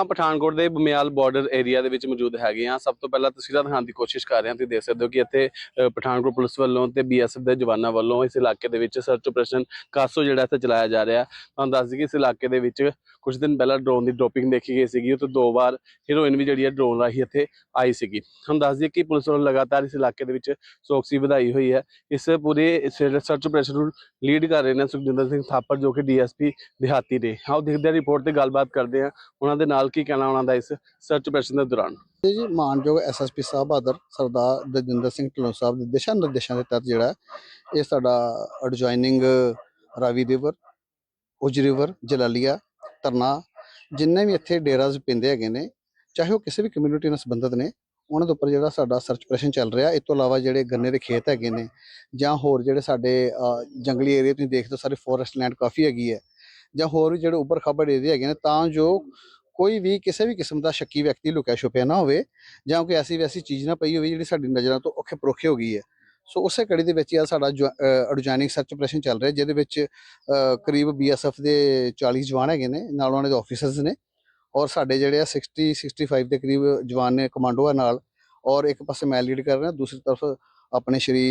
ਆ ਪਠਾਨਕੋਟ ਦੇ Bamial border area ਦੇ ਵਿੱਚ ਮੌਜੂਦ ਹੈਗੇ ਆ ਸਭ ਤੋਂ ਪਹਿਲਾਂ ਤਸਵੀਰਾਂ ਦਿਖਾਉਣ ਦੀ ਕੋਸ਼ਿਸ਼ ਕਰ ਰਹੇ ਹਾਂ। ਤੁਸੀਂ ਦੇਖ ਸਕਦੇ ਹੋ ਕਿ ਇੱਥੇ ਅ, ਪਠਾਨਕੋਟ ਪੁਲਿਸ ਵੱਲੋਂ ਤੇ ਬੀਐਸਐਫ ਦੇ ਜਵਾਨਾਂ ਵੱਲੋਂ ਇਸ ਇਲਾਕੇ ਦੇ ਵਿੱਚ ਸਰਚ ਆਪਰੇਸ਼ਨ ਕਾਸੋ ਜਿਹੜਾ ਇੱਥੇ ਚਲਾਇਆ ਜਾ ਰਿਹਾ। ਤੁਹਾਨੂੰ ਦੱਸ ਦਈਏ ਕਿ ਇਸ ਇਲਾਕੇ ਦੇ ਵਿੱਚ ਕੁਝ ਦਿਨ ਪਹਿਲਾਂ ਡਰੋਨ ਦੀ ਡ੍ਰੋਪਿੰਗ ਦੇਖੀ ਗਈ ਸੀਗੀ। ਤੇ ਦੋ ਵਾਰ ਹੀਰੋਇਨ ਵੀ ਜਿਹੜੀ ਹੈ ਡਰੋਨ ਰਾਹੀਂ ਇੱਥੇ ਆਈ ਸੀਗੀ। ਤੁਹਾਨੂੰ ਦੱਸ ਦਈਏ ਕਿ ਪੁਲਿਸ ਵੱਲੋਂ ਲਗਾਤਾਰ ਇਸ ਇਲਾਕੇ ਦੇ ਵਿੱਚ ਸੋਕਸੀ ਵਧਾਈ ਹੋਈ ਹੈ। ਇਸ ਪੂਰੇ ਸਰਚ ਆਪਰੇਸ਼ਨ ਨੂੰ ਲੀਡ ਕਰ ਰਹੇ ਨੇ ਸੁਖਜਿੰਦਰ ਸਿੰਘ ਥਾਪਰ ਜੋ ਕਿ ਡੀਐਸਪੀ ਦਿਹਾਤੀ ਦੇ ਆਓ ਦੇਖਦੇ ਹਾਂ ਰਿਪੋਰਟ ਤੇ ਗੱਲਬਾਤ ਕਰਦੇ ਹਾਂ। ਉਹਨਾਂ ਦੇ ਨਾਲ ਕੀ ਕਹਿਣਾ ਉਹਨਾਂ ਦਾ ਇਸ ਸਰਚ ਆਪਰੇਸ਼ਨ ਦੇ ਦੌਰਾਨ? ਜੀ ਮਾਨਯੋਗ ਐਸਐਸਪੀ ਸਾਹਿਬ ਬਹਾਦਰ ਸਰਦਾਰ ਦਜਿੰਦਰ ਸਿੰਘ ਢਿੱਲੋਂ ਸਾਹਿਬ ਦੇ ਦਿਸ਼ਾ ਨਿਰਦੇਸ਼ਾਂ ਦੇ ਤਹਿਤ ਜਿਹੜਾ ਇਹ ਸਾਡਾ adjoining Ravi river, Ujh river, Jalalia ਤਰਨਾ ਜਿੰਨੇ ਵੀ ਇੱਥੇ ਡੇਰਾਜ਼ ਪਿੰਦੇ ਹੈਗੇ ਨੇ, ਚਾਹੇ ਉਹ ਕਿਸੇ ਵੀ ਕਮਿਊਨਿਟੀ ਨਾਲ ਸੰਬੰਧਿਤ ਨੇ, ਉਹਨਾਂ ਦੇ ਉੱਪਰ ਜਿਹੜਾ ਸਾਡਾ ਸਰਚ ਆਪਰੇਸ਼ਨ ਚੱਲ ਰਿਹਾ, ਇਹ ਤੋਂ ਇਲਾਵਾ ਜਿਹੜੇ ਗੰਨੇ ਦੇ ਖੇਤ ਹੈਗੇ ਨੇ, ਜਾਂ ਹੋਰ ਜਿਹੜੇ ਸਾਡੇ ਜੰਗਲੀ ਏਰੀਆ ਤੁਸੀਂ ਦੇਖਦੇ ਹੋ, ਸਾਰੇ ਫੋਰੈਸਟ ਲੈਂਡ ਕਾਫੀ ਹੈਗੀ ਹੈ, ਜਾਂ ਹੋਰ ਵੀ ਜਿਹੜੇ ਉੱਪਰ ਖਾਬੜ ਏਰੀਆ ਹੈਗੇ ਨੇ, ਤਾਂ ਜੋ ਕੋਈ ਵੀ ਕਿਸੇ ਵੀ ਕਿਸਮ ਦਾ ਸ਼ੱਕੀ ਵਿਅਕਤੀ ਲੁਕਿਆ ਛੁਪਿਆ ਨਾ ਹੋਵੇ ਜਾਂ ਕੋਈ ਐਸੀ ਵੈਸੀ ਚੀਜ਼ ਨਾ ਪਈ ਹੋਵੇ ਜਿਹੜੀ ਸਾਡੀ ਨਜ਼ਰਾਂ ਤੋਂ ਔਖੇ ਪਰੋਖੇ ਹੋ ਗਈ ਹੈ। ਸੋ ਉਸੇ ਕੜੀ ਦੇ ਵਿੱਚ ਹੀ ਆ ਸਾਡਾ ਐਡਜੋਇਨਿੰਗ ਸਰਚ ਆਪਰੇਸ਼ਨ ਚੱਲ ਰਿਹਾ ਜਿਹਦੇ ਵਿੱਚ ਅ, ਕਰੀਬ ਬੀਐਸਐਫ ਦੇ 40 ਜਵਾਨ ਹੈਗੇ ਨੇ ਨਾਲ ਉਹਨਾਂ ਦੇ ਆਫੀਸਰਸ ਨੇ ਔਰ ਸਾਡੇ ਜਿਹੜੇ ਆ 60 65 ਦੇ ਕਰੀਬ ਜਵਾਨ ਨੇ ਕਮਾਂਡੋ ਨਾਲ ਔਰ ਇੱਕ ਪਾਸੇ ਮੈਂ ਲੀਡ ਕਰ ਰਿਹਾ ਦੂਸਰੀ ਤਰਫ ਆਪਣੇ Shri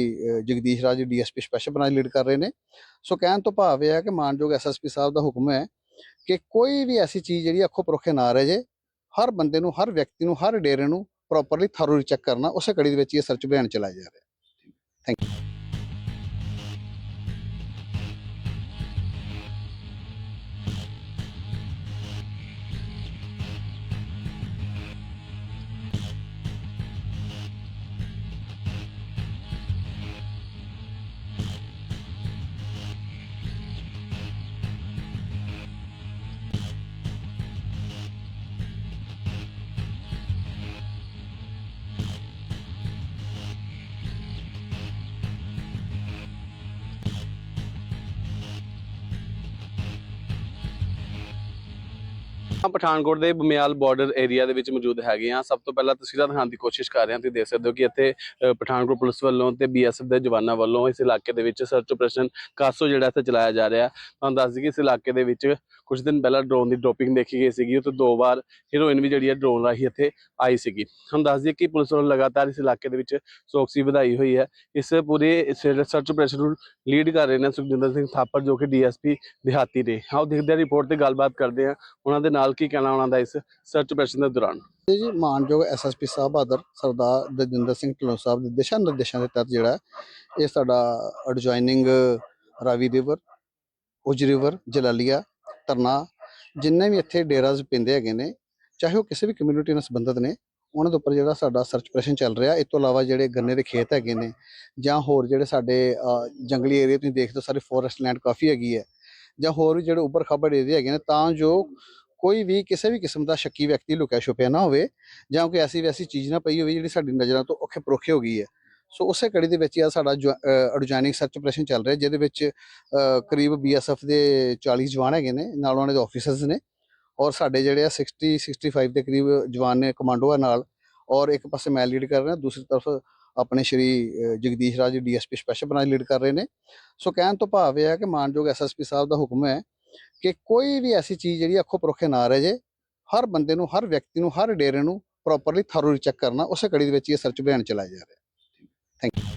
Jagdish Raj DSP special branch lead ਕਰ ਰਹੇ ਨੇ। ਸੋ ਕਹਿਣ ਤੋਂ ਭਾਵ ਇਹ ਹੈ ਕਿ ਮਾਨਯੋਗ ਐਸਐਸਪੀ ਸਾਹਿਬ ਦਾ ਹੁਕਮ ਹੈ ਕਿ ਕੋਈ ਵੀ ਐਸੀ ਚੀਜ਼ ਜਿਹੜੀ ਅੱਖੋਂ ਪਰੋਖੇ ਨਾ ਰਹਿ ਜੇ, ਹਰ ਬੰਦੇ ਨੂੰ, ਹਰ ਵਿਅਕਤੀ ਨੂੰ, ਹਰ ਡੇਰੇ ਨੂੰ ਪ੍ਰੋਪਰਲੀ ਥਰੋਲੀ ਚੈੱਕ ਕਰਨਾ, ਉਸੇ ਕੜੀ ਦੇ ਵਿੱਚ ਇਹ ਸਰਚ ਅਭਿਆਨ ਚਲਾਇਆ ਜਾ ਰਿਹਾ। ਪਠਾਨਕੋਟ ਦੇ ਬਮਿਆਲ ਬਾਰਡਰ ਏਰੀਆ ਦੇ ਵਿੱਚ ਮੌਜੂਦ ਹੈਗੇ ਆ ਸਭ ਤੋਂ ਪਹਿਲਾਂ ਤਸਵੀਰਾਂ ਦਿਖਾਉਣ ਦੀ ਕੋਸ਼ਿਸ਼ ਕਰ ਰਹੇ ਹਾਂ। ਤੁਸੀਂ ਦੇਖ ਸਕਦੇ ਹੋ ਕਿ ਇੱਥੇ ਪਠਾਨਕੋਟ ਪੁਲਿਸ ਵੱਲੋਂ ਤੇ ਬੀਐਸਐਫ ਦੇ ਜਵਾਨਾਂ ਵੱਲੋਂ ਇਸ ਇਲਾਕੇ ਦੇ ਵਿੱਚ ਸਰਚ ਆਪਰੇਸ਼ਨ ਕਾਸੋ ਜਿਹੜਾ ਇੱਥੇ ਚਲਾਇਆ ਜਾ ਰਿਹਾ। ਤੁਹਾਨੂੰ ਦੱਸ ਦਈਏ ਕਿ ਇਸ ਇਲਾਕੇ ਦੇ ਵਿੱਚ ਕੁਝ ਦਿਨ ਪਹਿਲਾਂ ਡਰੋਨ ਦੀ ਡ੍ਰੋਪਿੰਗ ਦੇਖੀ ਗਈ ਸੀਗੀ ਤੇ ਦੋ ਵਾਰ ਹੀਰੋਇਨ ਵੀ ਜਿਹੜੀ ਹੈ ਡਰੋਨ ਰਾਹੀਂ ਇੱਥੇ ਆਈ ਸੀਗੀ। ਤੁਹਾਨੂੰ ਦੱਸ ਦਈਏ ਕਿ ਪੁਲਿਸ ਵੱਲੋਂ ਲਗਾਤਾਰ ਇਸ ਇਲਾਕੇ ਦੇ ਵਿੱਚ ਚੌਕਸੀ ਵਧਾਈ ਹੋਈ ਹੈ। ਇਸ ਪੂਰੇ ਸਰਚ ਆਪਰੇਸ਼ਨ ਨੂੰ ਲੀਡ ਕਰ ਰਹੇ ਨੇ ਸੁਖਜਿੰਦਰ ਸਿੰਘ ਥਾਪਰ, ਜੋ ਕਿ ਡੀਐਸਪੀ ਦਿਹਾਤੀ ਦੇ ਆਓ ਦੇਖਦੇ ਹਾਂ ਰਿਪੋਰਟ ਤੇ ਗੱਲਬਾਤ ਕਰਦੇ ਹਾਂ ਉਹਨਾਂ ਦੇ ਨਾਲ ਕੀ ਕਹਿਣਾ ਉਹਨਾਂ ਦਾ ਇਸ ਸਰਚ ਆਪਰੇਸ਼ਨ ਦੇ ਦੌਰਾਨ। ਜੀ ਮਾਨਯੋਗ ਐਸਐਸਪੀ ਸਾਹਿਬ ਬਹਾਦਰ ਸਰਦਾਰ ਦਜਿੰਦਰ ਸਿੰਘ ਢਿੱਲੋਂ ਸਾਹਿਬ ਦੇ ਦਿਸ਼ਾ ਨਿਰਦੇਸ਼ਾਂ ਦੇ ਤਹਿਤ ਜਿਹੜਾ ਇਹ ਸਾਡਾ adjoining Ravi river Ujh river Jalalia ਧਰਨਾ ਜਿੰਨੇ ਵੀ ਇੱਥੇ ਡੇਰਾਜ਼ ਪਿੰਦੇ ਹੈਗੇ ਨੇ, ਚਾਹੇ ਉਹ ਕਿਸੇ ਵੀ ਕਮਿਊਨਿਟੀ ਨਾਲ ਸੰਬੰਧਿਤ ਨੇ, ਉਹਨਾਂ ਦੇ ਉੱਪਰ ਜਿਹੜਾ ਸਾਡਾ ਸਰਚ ਆਪਰੇਸ਼ਨ ਚੱਲ ਰਿਹਾ, ਇਹ ਤੋਂ ਇਲਾਵਾ ਜਿਹੜੇ ਗੰਨੇ ਦੇ ਖੇਤ ਹੈਗੇ ਨੇ ਜਾਂ ਹੋਰ ਜਿਹੜੇ ਸਾਡੇ ਜੰਗਲੀ ਏਰੀਆ ਤੁਸੀਂ ਦੇਖਦੇ ਹੋ, ਸਾਰੇ ਫੋਰੈਸਟ ਲੈਂਡ ਕਾਫੀ ਹੈਗੀ ਹੈ ਜਾਂ ਹੋਰ ਵੀ ਜਿਹੜੇ ਉੱਪਰ ਖਾਬੜ ਏਰੀਆ ਹੈਗੇ ਨੇ, ਤਾਂ ਜੋ ਕੋਈ ਵੀ ਕਿਸੇ ਵੀ ਕਿਸਮ ਦਾ ਸ਼ੱਕੀ ਵਿਅਕਤੀ ਲੁਕਿਆ ਛੁਪਿਆ ਨਾ ਹੋਵੇ ਜਾਂ ਕੋਈ ਐਸੀ ਵੈਸੀ ਚੀਜ਼ ਨਾ ਪਈ ਹੋਵੇ ਜਿਹੜੀ ਸਾਡੀ ਨਜ਼ਰਾਂ ਤੋਂ ਔਖੇ ਪਰੋਖੇ ਹੋ ਗਈ ਹੈ। ਸੋ ਉਸੇ ਕੜੀ ਦੇ ਵਿੱਚ ਹੀ ਆ ਸਾਡਾ ਐਡਜੋਇਨਿੰਗ ਸਰਚ ਆਪਰੇਸ਼ਨ ਚੱਲ ਰਿਹਾ ਜਿਹਦੇ ਵਿੱਚ ਅ, ਕਰੀਬ ਬੀਐਸਐਫ ਦੇ 40 ਜਵਾਨ ਹੈਗੇ ਨੇ ਨਾਲ ਉਹਨਾਂ ਦੇ ਆਫੀਸਰਸ ਨੇ ਔਰ ਸਾਡੇ ਜਿਹੜੇ ਆ 60 65 ਦੇ ਕਰੀਬ ਜਵਾਨ ਨੇ ਕਮਾਂਡੋ ਆ ਨਾਲ ਔਰ ਇੱਕ ਪਾਸੇ ਮੈਂ ਲੀਡ ਕਰ ਰਿਹਾ ਦੂਸਰੀ ਤਰਫ ਆਪਣੇ Shri Jagdish Raj DSP special branch lead ਕਰ ਰਹੇ ਨੇ। ਸੋ ਕਹਿਣ ਤੋਂ ਭਾਵ ਇਹ ਹੈ ਕਿ ਮਾਨਯੋਗ ਐਸਐਸਪੀ ਸਾਹਿਬ ਦਾ ਹੁਕਮ ਹੈ ਕਿ ਕੋਈ ਵੀ ਐਸੀ ਚੀਜ਼ ਜਿਹੜੀ ਅੱਖੋਂ ਪਰੋਖੇ ਨਾ ਰਹਿ ਜੇ ਹਰ ਬੰਦੇ ਨੂੰ ਹਰ ਵਿਅਕਤੀ ਨੂੰ ਹਰ ਡੇਰੇ ਨੂੰ ਪ੍ਰੋਪਰਲੀ ਥਰੋਲੀ ਚੈੱਕ ਕਰਨਾ ਉਸੇ ਕੜੀ ਦੇ ਵਿੱਚ ਹੀ ਇਹ ਸਰਚ ਅਭਿਆਨ ਚਲਾਇਆ ਜਾ ਰਿਹਾ। Thank you.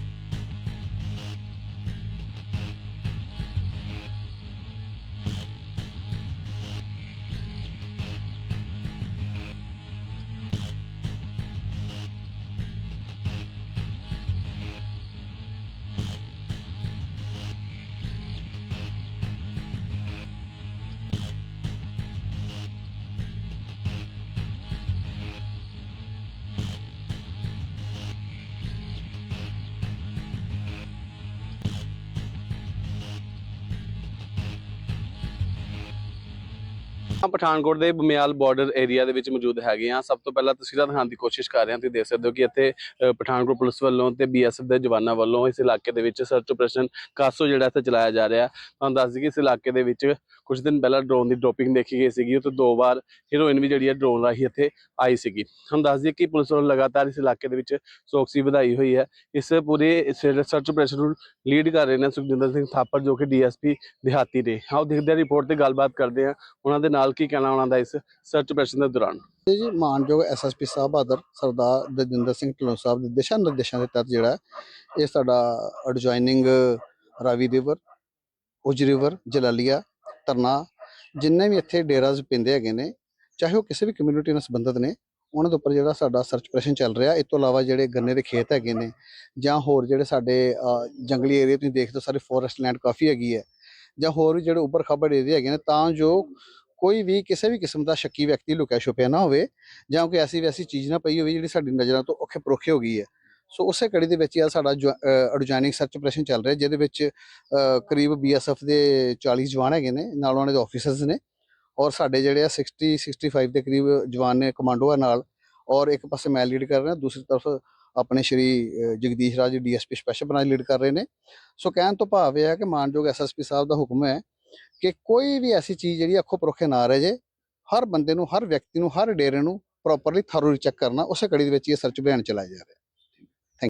ਪਠਾਨਕੋਟ ਦੇ ਬਮਿਆਲ ਬਾਰਡਰ ਏਰੀਆ ਦੇ ਵਿੱਚ ਮੌਜੂਦ ਹੈਗੇ ਆ ਸਭ ਤੋਂ ਪਹਿਲਾਂ ਤਸਵੀਰਾਂ ਦਿਖਾਉਣ ਦੀ ਕੋਸ਼ਿਸ਼ ਕਰ ਰਹੇ ਹਾਂ। ਤੁਸੀਂ ਦੇਖ ਸਕਦੇ ਹੋ ਕਿ ਇੱਥੇ ਪਠਾਨਕੋਟ ਪੁਲਿਸ ਵੱਲੋਂ ਤੇ ਬੀਐਸਐਫ ਦੇ ਜਵਾਨਾਂ ਵੱਲੋਂ ਇਸ ਇਲਾਕੇ ਦੇ ਵਿੱਚ ਸਰਚ ਆਪਰੇਸ਼ਨ ਕਾਸੋ ਜਿਹੜਾ ਇੱਥੇ ਚਲਾਇਆ ਜਾ ਰਿਹਾ। ਤੁਹਾਨੂੰ ਦੱਸ ਦਈਏ ਕਿ ਇਸ ਇਲਾਕੇ ਦੇ ਵਿੱਚ ਕੁਝ ਦਿਨ ਪਹਿਲਾਂ ਡਰੋਨ ਦੀ ਡ੍ਰੋਪਿੰਗ ਦੇਖੀ ਗਈ ਸੀਗੀ ਤੇ ਦੋ ਵਾਰ ਹੀਰੋਇਨ ਵੀ ਜਿਹੜੀ ਹੈ ਡਰੋਨ ਰਾਹੀਂ ਇੱਥੇ ਆਈ ਸੀਗੀ। ਹੁਣ ਦੱਸ ਦਈਏ ਕਿ ਪੁਲਿਸ ਵੱਲੋਂ ਲਗਾਤਾਰ ਇਸ ਇਲਾਕੇ ਦੇ ਵਿੱਚ ਸੋਕਸੀ ਵਧਾਈ ਹੋਈ ਹੈ। ਇਸ ਪੂਰੇ ਸਰਚ ਆਪਰੇਸ਼ਨ ਨੂੰ ਲੀਡ ਕਰ ਰਹੇ ਨੇ ਸੁਖਜਿੰਦਰ ਸਿੰਘ ਥਾਪਰ, ਜੋ ਕਿ ਡੀਐਸਪੀ ਦਿਹਾਤੀ ਦੇ ਆਓ ਦੇਖਦੇ ਹਾਂ ਰਿਪੋਰਟ ਤੇ ਗੱਲਬਾਤ ਕਰਦੇ ਹਾਂ। ਉਹਨਾਂ ਦੇ ਨਾਲ ਕੀ ਕਹਿਣਾ ਉਹਨਾਂ ਦਾ ਇਸ ਸਰਚ ਆਪਰੇਸ਼ਨ ਦੇ ਦੌਰਾਨ? ਜੀ ਮਾਨਯੋਗ ਐਸਐਸਪੀ ਸਾਹਿਬ ਬਹਾਦਰ ਸਰਦਾਰ ਦਜਿੰਦਰ ਸਿੰਘ ਢਿੱਲੋਂ ਸਾਹਿਬ ਦੇ ਦਿਸ਼ਾ ਨਿਰਦੇਸ਼ਾਂ ਦੇ ਤਹਿਤ ਜਿਹੜਾ ਇਹ ਸਾਡਾ adjoining Ravi river Ujh river Jalalia ਧਰਨਾ ਜਿੰਨੇ ਵੀ ਇੱਥੇ ਡੇਰਾਜ਼ ਪੈਂਦੇ ਹੈਗੇ ਨੇ, ਚਾਹੇ ਉਹ ਕਿਸੇ ਵੀ ਕਮਿਊਨਿਟੀ ਨਾਲ ਸੰਬੰਧਿਤ ਨੇ, ਉਹਨਾਂ ਦੇ ਉੱਪਰ ਜਿਹੜਾ ਸਾਡਾ ਸਰਚ ਆਪਰੇਸ਼ਨ ਚੱਲ ਰਿਹਾ ਇਸ ਤੋਂ ਇਲਾਵਾ ਜਿਹੜੇ ਗੰਨੇ ਦੇ ਖੇਤ ਹੈਗੇ ਨੇ ਜਾਂ ਹੋਰ ਜਿਹੜੇ ਸਾਡੇ ਜੰਗਲੀ ਏਰੀਆ ਤੁਸੀਂ ਦੇਖਦੇ ਹੋ ਸਾਰੇ ਫੋਰੈਸਟ ਲੈਂਡ ਕਾਫੀ ਹੈਗੀ ਹੈ ਜਾਂ ਹੋਰ ਵੀ ਜਿਹੜੇ ਉੱਪਰ ਖਾਬੜ ਏਰੀਆ ਹੈਗੇ ਨੇ, ਤਾਂ ਜੋ ਕੋਈ ਵੀ ਕਿਸੇ ਵੀ ਕਿਸਮ ਦਾ ਸ਼ੱਕੀ ਵਿਅਕਤੀ ਲੁਕਿਆ ਛੁਪਿਆ ਨਾ ਹੋਵੇ ਜਾਂ ਕੋਈ ਐਸੀ ਵੈਸੀ ਚੀਜ਼ ਨਾ ਪਈ ਹੋਵੇ ਜਿਹੜੀ ਸਾਡੀ ਨਜ਼ਰਾਂ ਤੋਂ ਔਖੇ ਪਰੋਖੇ ਹੋ ਗਈ ਹੈ। ਸੋ ਉਸੇ ਕੜੀ ਦੇ ਵਿੱਚ ਹੀ ਆ ਸਾਡਾ ਐਡਜੋਇਨਿੰਗ ਸਰਚ ਆਪਰੇਸ਼ਨ ਚੱਲ ਰਿਹਾ ਜਿਹਦੇ ਵਿੱਚ ਅ, ਕਰੀਬ ਬੀਐਸਐਫ ਦੇ 40 ਜਵਾਨ ਹੈਗੇ ਨੇ ਨਾਲ ਉਹਨਾਂ ਦੇ ਆਫੀਸਰਸ ਨੇ ਔਰ ਸਾਡੇ ਜਿਹੜੇ ਆ 60 65 ਦੇ ਕਰੀਬ ਜਵਾਨ ਨੇ ਕਮਾਂਡੋ ਨਾਲ ਔਰ ਇੱਕ ਪਾਸੇ ਮੈਂ ਲੀਡ ਕਰ ਰਿਹਾ ਦੂਸਰੀ ਤਰਫ ਆਪਣੇ Shri Jagdish Raj DSP special branch lead ਕਰ ਰਹੇ ਨੇ। ਸੋ ਕਹਿਣ ਤੋਂ ਭਾਵ ਇਹ ਹੈ ਕਿ ਮਾਨਯੋਗ ਐਸਐਸਪੀ ਸਾਹਿਬ ਦਾ ਹੁਕਮ ਹੈ ਕਿ ਕੋਈ ਵੀ ਐਸੀ ਚੀਜ਼ ਜਿਹੜੀ ਅੱਖੋਂ ਪਰੋਖੇ ਨਾ ਰਹਿ ਜੇ ਹਰ ਬੰਦੇ ਨੂੰ ਹਰ ਵਿਅਕਤੀ ਨੂੰ ਹਰ ਡੇਰੇ ਨੂੰ ਪ੍ਰੋਪਰਲੀ ਥਰੋਲੀ ਚੈੱਕ ਕਰਨਾ ਉਸੇ ਕੜੀ ਦੇ ਵਿੱਚ ਹੀ ਇਹ ਸਰਚ ਅਭਿਆਨ ਚਲਾਇਆ ਜਾ ਰਿਹਾ। ਹਾਂ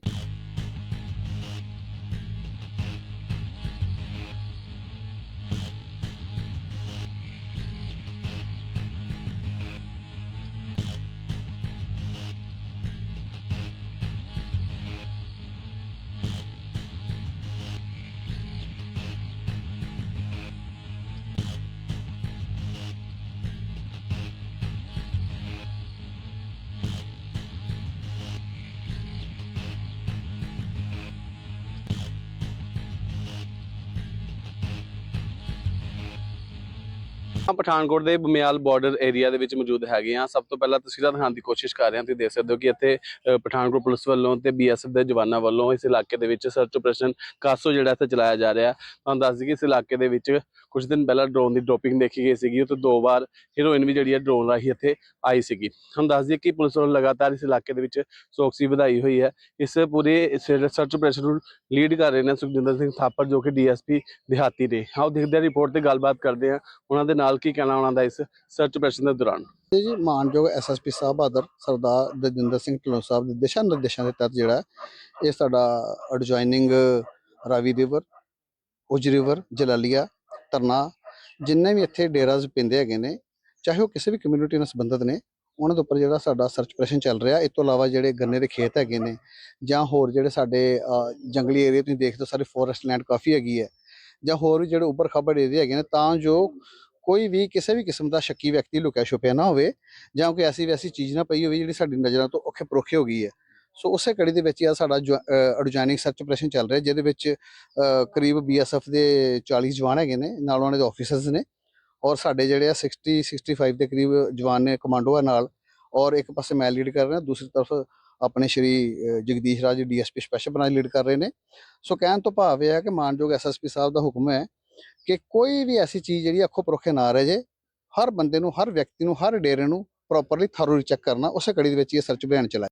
ਪਠਾਨਕੋਟ ਦੇ ਬਮਿਆਲ ਬਾਰਡਰ ਏਰੀਆ ਦੇ ਵਿੱਚ ਮੌਜੂਦ ਹੈਗੇ ਆ ਸਭ ਤੋਂ ਪਹਿਲਾਂ ਤਸਵੀਰਾਂ ਦਿਖਾਉਣ ਦੀ ਕੋਸ਼ਿਸ਼ ਕਰ ਰਹੇ ਹਾਂ। ਤੁਸੀਂ ਦੇਖ ਸਕਦੇ ਹੋ ਕਿ ਇੱਥੇ ਪਠਾਨਕੋਟ ਪੁਲਿਸ ਵੱਲੋਂ ਤੇ ਬੀਐਸਐਫ ਦੇ ਜਵਾਨਾਂ ਵੱਲੋਂ ਇਸ ਇਲਾਕੇ ਦੇ ਵਿੱਚ ਸਰਚ ਆਪਰੇਸ਼ਨ ਕਾਸੋ ਜਿਹੜਾ ਇੱਥੇ ਚਲਾਇਆ ਜਾ ਰਿਹਾ। ਤੁਹਾਨੂੰ ਦੱਸ ਦਈਏ ਕਿ ਇਸ ਇਲਾਕੇ ਦੇ ਵਿੱਚ ਕੁਝ ਦਿਨ ਪਹਿਲਾਂ ਡਰੋਨ ਦੀ ਡ੍ਰੋਪਿੰਗ ਦੇਖੀ ਗਈ ਸੀਗੀ ਤੇ ਦੋ ਵਾਰ ਹੀਰੋਇਨ ਵੀ ਜਿਹੜੀ ਹੈ ਡਰੋਨ ਰਾਹੀਂ ਇੱਥੇ ਆਈ ਸੀਗੀ। ਤੁਹਾਨੂੰ ਦੱਸ ਦਈਏ ਕਿ ਪੁਲਿਸ ਵੱਲੋਂ ਲਗਾਤਾਰ ਇਸ ਇਲਾਕੇ ਦੇ ਵਿੱਚ ਚੌਕਸੀ ਵਧਾਈ ਹੋਈ ਹੈ। ਇਸ ਪੂਰੇ ਸਰਚ ਆਪਰੇਸ਼ਨ ਨੂੰ ਲੀਡ ਕਰ ਰਹੇ ਨੇ ਸੁਖਜਿੰਦਰ ਸਿੰਘ ਥਾਪਰ, ਜੋ ਕਿ ਡੀਐਸਪੀ ਦਿਹਾਤੀ ਦੇ ਆਓ ਦੇਖਦੇ ਹਾਂ ਰਿਪੋਰਟ ਤੇ ਗੱਲਬਾਤ ਕਰਦੇ ਹਾਂ। ਉਹਨਾਂ ਦੇ ਨਾਲ ਕੀ ਕਹਿਣਾ, ਉਹਨਾਂ ਦਾ ਇਸ ਸਰਚ ਆਪਰੇਸ਼ਨ ਦੇ ਦੌਰਾਨ? ਜੀ ਮਾਨਯੋਗ ਐਸਐਸਪੀ ਸਾਹਿਬ ਬਹਾਦਰ ਸਰਦਾਰ ਦਜਿੰਦਰ ਸਿੰਘ ਢਿੱਲੋਂ ਸਾਹਿਬ ਦੇ ਦਿਸ਼ਾ ਨਿਰਦੇਸ਼ਾਂ ਦੇ ਤਹਿਤ ਜਿਹੜਾ ਇਹ ਸਾਡਾ adjoining Ravi river Ujh river Jalalia ਧਰਨਾ ਜਿੰਨੇ ਵੀ ਇੱਥੇ ਡੇਰਾਜ਼ ਪੈਂਦੇ ਹੈਗੇ ਨੇ, ਚਾਹੇ ਉਹ ਕਿਸੇ ਵੀ ਕਮਿਊਨਿਟੀ ਨਾਲ ਸੰਬੰਧਿਤ ਨੇ, ਉਹਨਾਂ ਦੇ ਉੱਪਰ ਜਿਹੜਾ ਸਾਡਾ ਸਰਚ ਆਪਰੇਸ਼ਨ ਚੱਲ ਰਿਹਾ ਇਸ ਤੋਂ ਇਲਾਵਾ ਜਿਹੜੇ ਗੰਨੇ ਦੇ ਖੇਤ ਹੈਗੇ ਨੇ ਜਾਂ ਹੋਰ ਜਿਹੜੇ ਸਾਡੇ ਜੰਗਲੀ ਏਰੀਆ ਤੁਸੀਂ ਦੇਖਦੇ ਹੋ, ਸਾਰੇ ਫੋਰੈਸਟ ਲੈਂਡ ਕਾਫੀ ਹੈਗੀ ਹੈ ਜਾਂ ਹੋਰ ਵੀ ਜਿਹੜੇ ਉੱਪਰ ਖਾਬੜ ਏਰੀਆ ਹੈਗੇ ਨੇ, ਤਾਂ ਜੋ ਕੋਈ ਵੀ ਕਿਸੇ ਵੀ ਕਿਸਮ ਦਾ ਸ਼ੱਕੀ ਵਿਅਕਤੀ ਲੁਕਿਆ ਛੁਪਿਆ ਨਾ ਹੋਵੇ ਜਾਂ ਕੋਈ ਐਸੀ ਵੈਸੀ ਚੀਜ਼ ਨਾ ਪਈ ਹੋਵੇ ਜਿਹੜੀ ਸਾਡੀ ਨਜ਼ਰਾਂ ਤੋਂ ਔਖੇ ਪਰੋਖੇ ਹੋ ਗਈ ਹੈ। ਸੋ ਉਸੇ ਕੜੀ ਦੇ ਵਿੱਚ ਹੀ ਆ ਸਾਡਾ ਐਡਜੋਇਨਿੰਗ ਸਰਚ ਆਪਰੇਸ਼ਨ ਚੱਲ ਰਿਹਾ ਜਿਹਦੇ ਵਿੱਚ ਅ, ਕਰੀਬ ਬੀਐਸਐਫ ਦੇ 40 ਜਵਾਨ ਹੈਗੇ ਨੇ ਨਾਲ ਉਹਨਾਂ ਦੇ ਆਫੀਸਰਸ ਨੇ ਔਰ ਸਾਡੇ ਜਿਹੜੇ ਆ 60 65 ਦੇ ਕਰੀਬ ਜਵਾਨ ਨੇ ਕਮਾਂਡੋ ਆ ਨਾਲ ਔਰ ਇੱਕ ਪਾਸੇ ਮੈਂ ਲੀਡ ਕਰ ਰਿਹਾ ਦੂਸਰੀ ਤਰਫ ਆਪਣੇ Shri Jagdish Raj DSP special branch lead ਕਰ ਰਹੇ ਨੇ। ਸੋ ਕਹਿਣ ਤੋਂ ਭਾਵ ਇਹ ਹੈ ਕਿ ਮਾਨਯੋਗ ਐਸਐਸਪੀ ਸਾਹਿਬ ਦਾ ਹੁਕਮ ਹੈ ਕਿ ਕੋਈ ਵੀ ਐਸੀ ਚੀਜ਼ ਜਿਹੜੀ ਅੱਖੋਂ ਪਰੋਖੇ ਨਾ ਰਹਿ ਜੇ ਹਰ ਬੰਦੇ ਨੂੰ ਹਰ ਵਿਅਕਤੀ ਨੂੰ ਹਰ ਡੇਰੇ ਨੂੰ ਪ੍ਰੋਪਰਲੀ ਥਰੋਲੀ ਚੈੱਕ ਕਰਨਾ ਉਸੇ ਕੜੀ ਦੇ ਵਿੱਚ ਹੀ ਇਹ ਸਰਚ ਅਭਿਆਨ ਚਲਾਇਆ।